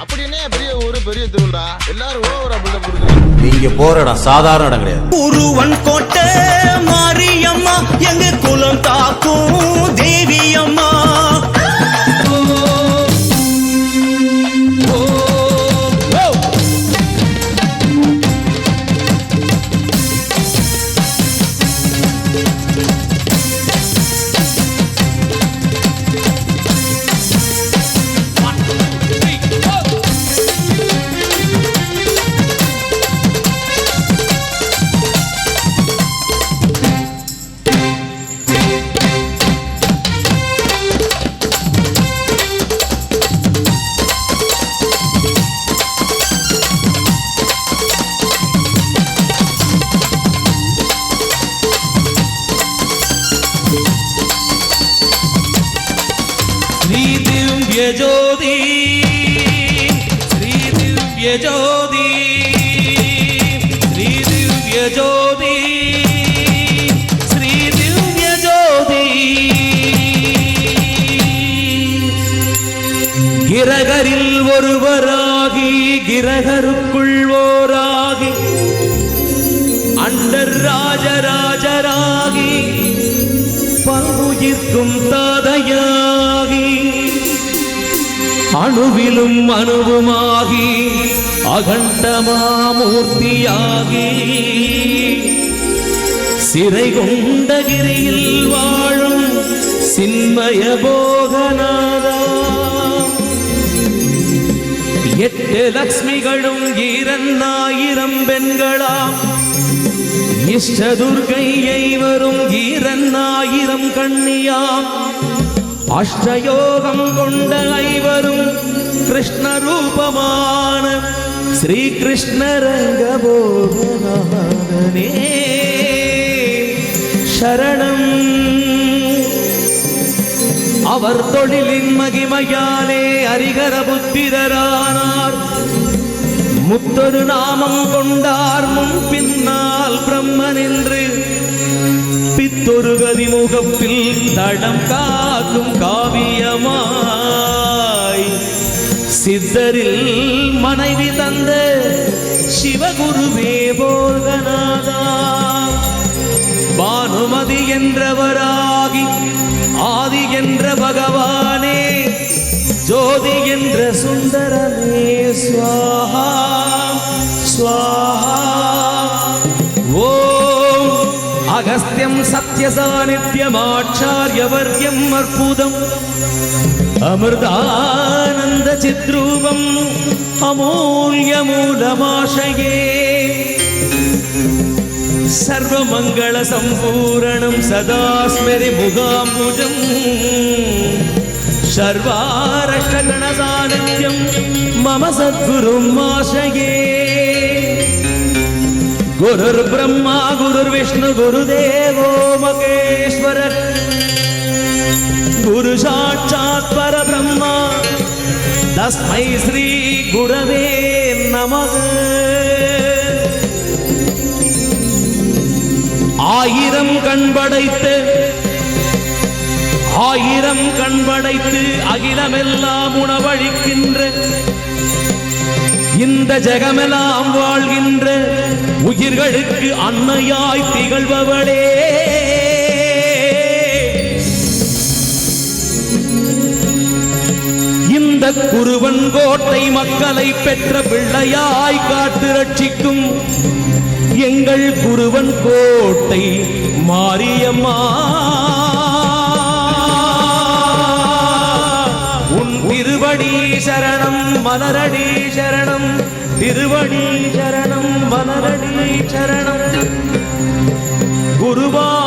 அப்படி என்ன பெரிய ஊரு பெரிய திருவிழா எல்லாரும் ஓவரா பில்டப் கொடுக்குறீங்க. நீங்க போற இடம் சாதாரண இடம் கிடையாது. உருவன் கோட்டை மாரியம்மா ஜோதி ஸ்ரீ திவ்ய ஜோதி ஸ்ரீ திவ்ய ஜோதி கிரகரில் ஒருவராகி கிரகருக்குள் ஓராகி அண்டர் ராஜராஜராகி பங்குயிர்க்கும் தாதையா அணுவிலும் அணுவுமாகி அகண்டமாமூர்த்தியாகி சிறை கொண்டகிரியில் வாழும் சின்மய போகநாதா. எட்டு லக்ஷ்மிகளும் ஈரன்னாயிரம் பெண்களாம். இஷ்டதுர்கையை வரும் ஈரன்னாயிரம் கண்ணியாம். அஷ்டயோகம் கொண்ட ஐவரும் கிருஷ்ண ரூபமான ஸ்ரீ கிருஷ்ணரங்கபோகநாதனே சரணம். அவர் தொழிலின் மகிமையாலே அரிகர புத்திரரானார். முத்தொரு நாமம் கொண்டார் முன் பின்னால் பிரம்மன் என்று பித்தொரு கதிமுகப்பில் தடம் காக்கும் காவியமாய். சித்தரில் மனைவி தந்த சிவகுருவே போர்கநாதா பானுமதி என்றவராகி ஆதி என்ற பகவானே ஜோதி என்ற சுந்தரமே. சுவாஹா சுவாஹா. அகஸ்தியம் சத்ய சாநித்யமாச்சாரியவர்யம் அற்புதம். அமிர்தானந்த சித்ரூபம் அமூல்யமூலமாஷயே சர்வமங்கள சம்பூரணம் சதா ஸ்மரி முகாம்புஜம். சர்வாரஷகணசாநித்யம் மம சத்குரும் ஆசயே குருர் பிரம்மா குருர் விஷ்ணு குருதேவோ மகேஸ்வரர். குரு சாட்சாத் பரபிரம்மா தஸ்மை ஸ்ரீ குரவே நமக. ஆயிரம் கண் படைத்து ஆயிரம் கண் படைத்து அகிலமெல்லாம் உணவழிக்கின்ற இந்த ஜெகமெல்லாம் வாழ்கின்ற உயிர்களுக்கு அன்னையாய் திகழ்பவளே. இந்த குருவன் கோட்டை மக்களை பெற்ற பிள்ளையாய் காத்து ரட்சிக்கும் எங்கள் குருவன் கோட்டை மாரியம்மா. உன் திருவடி சரணம் மலரடி சரணம் திருவடி சரணம் மலரடி சரணம். குருவா